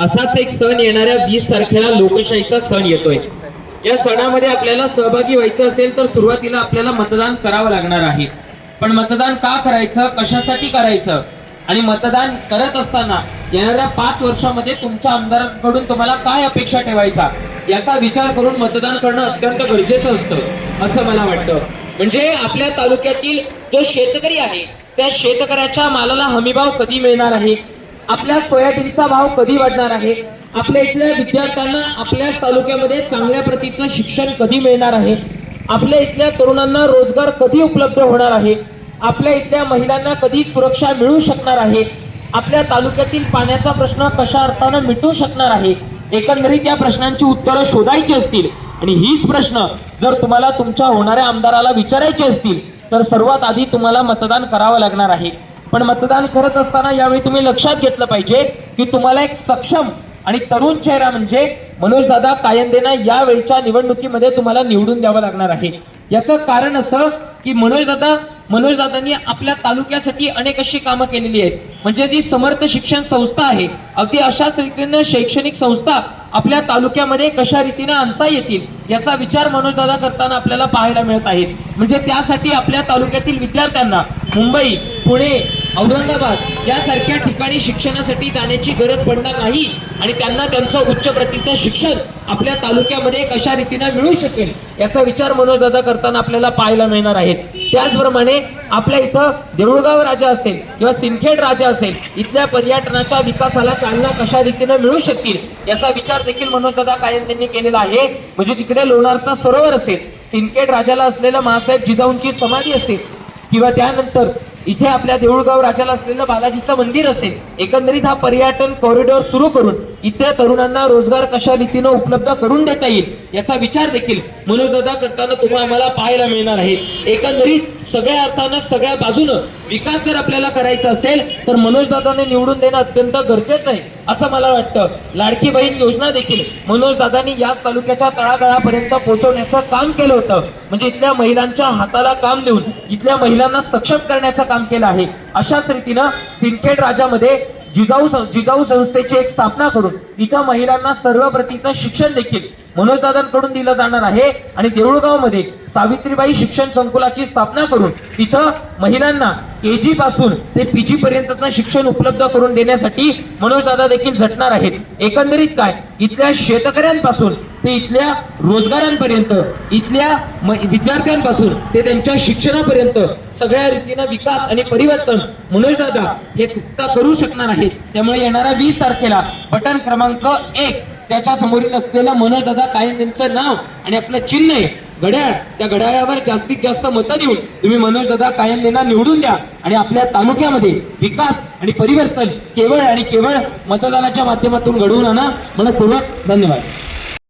असाच एक सण येणाऱ्या वीस तारखेला लोकशाहीचा सण येतोय. या सणामध्ये आपल्याला सहभागी व्हायचं असेल तर सुरुवातीला आपल्याला मतदान करावं लागणार आहे. पण मतदान का करायचं कशासाठी करायचं आणि मतदान करत असताना येणाऱ्या पाच वर्षामध्ये तुमच्या आमदारांकडून तुम्हाला काय अपेक्षा ठेवायचा याचा विचार करून मतदान करणं अत्यंत गरजेचं असतं असं मला वाटतं. म्हणजे आपल्या तालुक्यातील जो शेतकरी आहे त्या शेतकऱ्याच्या मालाला हमीभाव कधी मिळणार आहे? आपल्या सोयाबीनचा भाव कधी वाढणार आहे? आपल्या इथल्या विद्यार्थ्यांना आपल्याच तालुक्यामध्ये चांगल्या प्रतीचं शिक्षण कधी मिळणार आहे? आपल्या इथल्या तरुणांना रोजगार कधी उपलब्ध होणार आहे? आपल्या इथल्या महिलांना कधी सुरक्षा मिळू शकणार आहे? आपल्या तालुक्यातील पाण्याचा प्रश्न कशा अर्थानं मिटू शकणार आहे? एकंदरीत या प्रश्नांची उत्तरं शोधायची असतील. आणि हीच प्रश्न जर तुम्हाला तुमच्या होणाऱ्या आमदाराला विचारायचे असतील तर सर्वात आधी तुम्हाला मतदान करावं लागणार आहे. पण मतदान करत असताना यावेळी तुम्ही लक्षात घेतलं पाहिजे की तुम्हाला एक सक्षम आणि तरुण चेहरा म्हणजे मनोजदादा कायंदेना यावेळच्या निवडणुकीमध्ये तुम्हाला निवडून द्यावं लागणार आहे. याचं कारण असं की मनोजदादा मनोजदादांनी आपल्या तालुक्यासाठी अनेक अशी कामं केलेली आहेत. म्हणजे जी समर्थ शिक्षण संस्था आहे अगदी अशाच रीतीनं शैक्षणिक संस्था आपल्या तालुक्यामध्ये कशा रीतीनं आणता येतील याचा विचार मनोजदादा करताना आपल्याला पाहायला मिळत आहेत. म्हणजे त्यासाठी आपल्या तालुक्यातील विद्यार्थ्यांना मुंबई पुणे औरंगाबाद यासारख्या ठिकाणी शिक्षणासाठी जाण्याची गरज पडणार नाही आणि त्यांना त्यांचं उच्च प्रतीचं शिक्षण आपल्या तालुक्यामध्ये कशा रीतीनं मिळू शकेल याचा विचार मनोजदादा करताना आपल्याला पाहायला मिळणार आहेत. त्याचप्रमाणे आपल्या इथं देऊळगाव राजा असेल किंवा सिंदखेड राजा असेल इथल्या पर्यटनाच्या विकासाला चालना कशा रीतीनं मिळू शकतील याचा विचार देखील मनोजदादा कायम त्यांनी केलेला आहे. म्हणजे तिकडे लोणारचा सरोवर असेल सिंदखेड राजाला असलेलं महासाहेब जिजाऊंची समाधी असेल किंवा त्यानंतर इथे आपल्या देऊळगाव राजाला असलेलं बालाजीचं मंदिर असेल एकंदरीत हा पर्यटन कॉरिडॉर सुरू करून इथल्या तरुणांना रोजगार कशा रीतीनं उपलब्ध करून देता येईल याचा विचार देखील मनोजदादा करताना तुम्हाला आम्हाला पाहायला मिळणार आहे. एकंदरीत सगळ्या अर्थानं सगळ्या बाजूनं विकास जर आपल्याला करायचा असेल तर मनोजदादाने निवडून देणं अत्यंत गरजेचं आहे असं मला वाटतं. लाडकी बहीण योजना देखील मनोजदादांनी याच तालुक्याच्या तळागाळापर्यंत पोहोचवण्याचं काम केलं होतं. म्हणजे इथल्या महिलांच्या हाताला काम देऊन इथल्या महिलांना सक्षम करण्याचं काम केलं आहे. अशाच रीतीनं सिंदखेड राजामध्ये जिजाऊ सं- जिजाऊ संस्थेची एक स्थापना करून इथं महिलांना सर्व प्रतीचं शिक्षण देखील मनोजदादांकडून दिलं जाणार आहे. आणि देऊळगावमध्ये सावित्रीबाई शिक्षण संकुलाची स्थापना करून तिथं महिलांना के जी पासून ते पी जी पर्यंतचं शिक्षण उपलब्ध करून देण्यासाठी मनोजदादा देखील झटणार आहेत. एकंदरीत काय? इथल्या शेतकऱ्यांपासून ते इथल्या रोजगारांपर्यंत इथल्या विद्यार्थ्यांपासून ते त्यांच्या शिक्षणापर्यंत सगळ्या रीतीनं विकास आणि परिवर्तन मनोजदादा हे फक्त करू शकणार आहेत? त्यामुळे येणाऱ्या वीस तारखेला बटन क्रमांक एक त्याच्या समोरील असलेलं मनोजदादा कायम त्यांचं नाव आणि आपलं चिन्ह आहे घड्याळ त्या घड्याळावर जास्तीत जास्त मतं देऊन तुम्ही मनोजदादा कायम यांना निवडून द्या आणि आपल्या तालुक्यामध्ये विकास आणि परिवर्तन केवळ आणि केवळ मतदानाच्या माध्यमातून घडवून आणा. मनपूर्वक धन्यवाद.